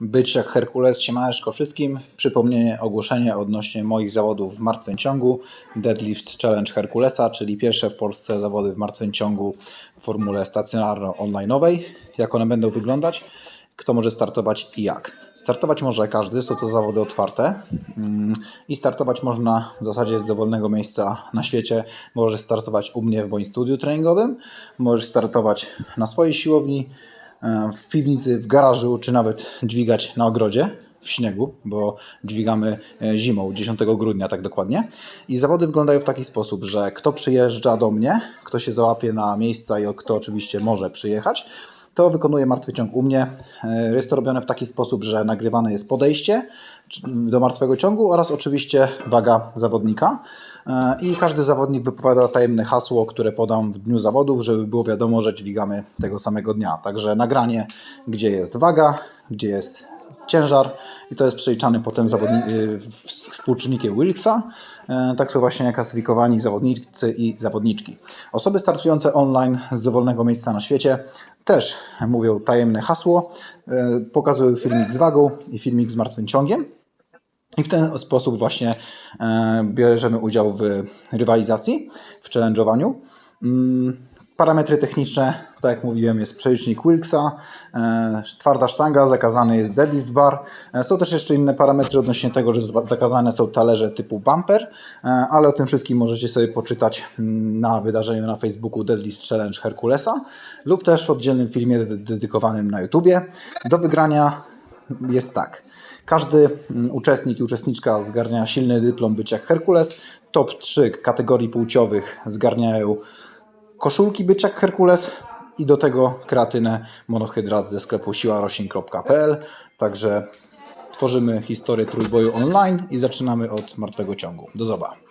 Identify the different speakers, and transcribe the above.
Speaker 1: Być jak Herkules, siemaneczko wszystkim. Przypomnienie, ogłoszenie odnośnie moich zawodów w martwym ciągu. Deadlift Challenge Herkulesa, czyli pierwsze w Polsce zawody w martwym ciągu w formule stacjonarno-online'owej. Jak one będą wyglądać? Kto może startować i jak? Startować może każdy, są to zawody otwarte Mm, i startować można w zasadzie z dowolnego miejsca na świecie. Możesz startować u mnie w moim studiu treningowym, możesz startować na swojej siłowni, w piwnicy, w garażu, czy nawet dźwigać na ogrodzie w śniegu, bo dźwigamy e, zimą, 10 grudnia tak dokładnie. I zawody wyglądają w taki sposób, że kto przyjeżdża do mnie, kto się załapie na miejsca i kto oczywiście może przyjechać, to wykonuje martwy ciąg u mnie. E, Jest to robione w taki sposób, że nagrywane jest podejście do martwego ciągu oraz oczywiście waga zawodnika. E, I każdy zawodnik wypowiada tajemne hasło, które podam w dniu zawodów, żeby było wiadomo, że dźwigamy tego samego dnia. Także nagranie, gdzie jest waga, gdzie jest ciężar i to jest przeliczany potem y, współczynnikiem Wilksa. E, Tak są właśnie klasyfikowani zawodnicy i zawodniczki. Osoby startujące online z dowolnego miejsca na świecie też mówią tajemne hasło, e, pokazują filmik z wagą i filmik z martwym ciągiem. I w ten sposób właśnie e, bierzemy udział w rywalizacji, w challenge'owaniu. Mm, Parametry techniczne, tak jak mówiłem, jest przelicznik Wilksa, e, twarda sztanga, zakazany jest deadlift bar. E, są też jeszcze inne parametry odnośnie tego, że zakazane są talerze typu bumper, e, ale o tym wszystkim możecie sobie poczytać mm, na wydarzeniu na Facebooku Deadlift Challenge Herkulesa lub też w oddzielnym filmie dedy- dedykowanym na YouTubie. Do wygrania jest tak. Każdy mm, uczestnik i uczestniczka zgarnia silny dyplom bycia Herkules. Top 3 kategorii płciowych zgarniają koszulki bycia jak Herkules i do tego kreatynę monohydrat ze sklepu siłaroślin.pl. Także tworzymy historię trójboju online i zaczynamy od martwego ciągu. Do zobaczenia.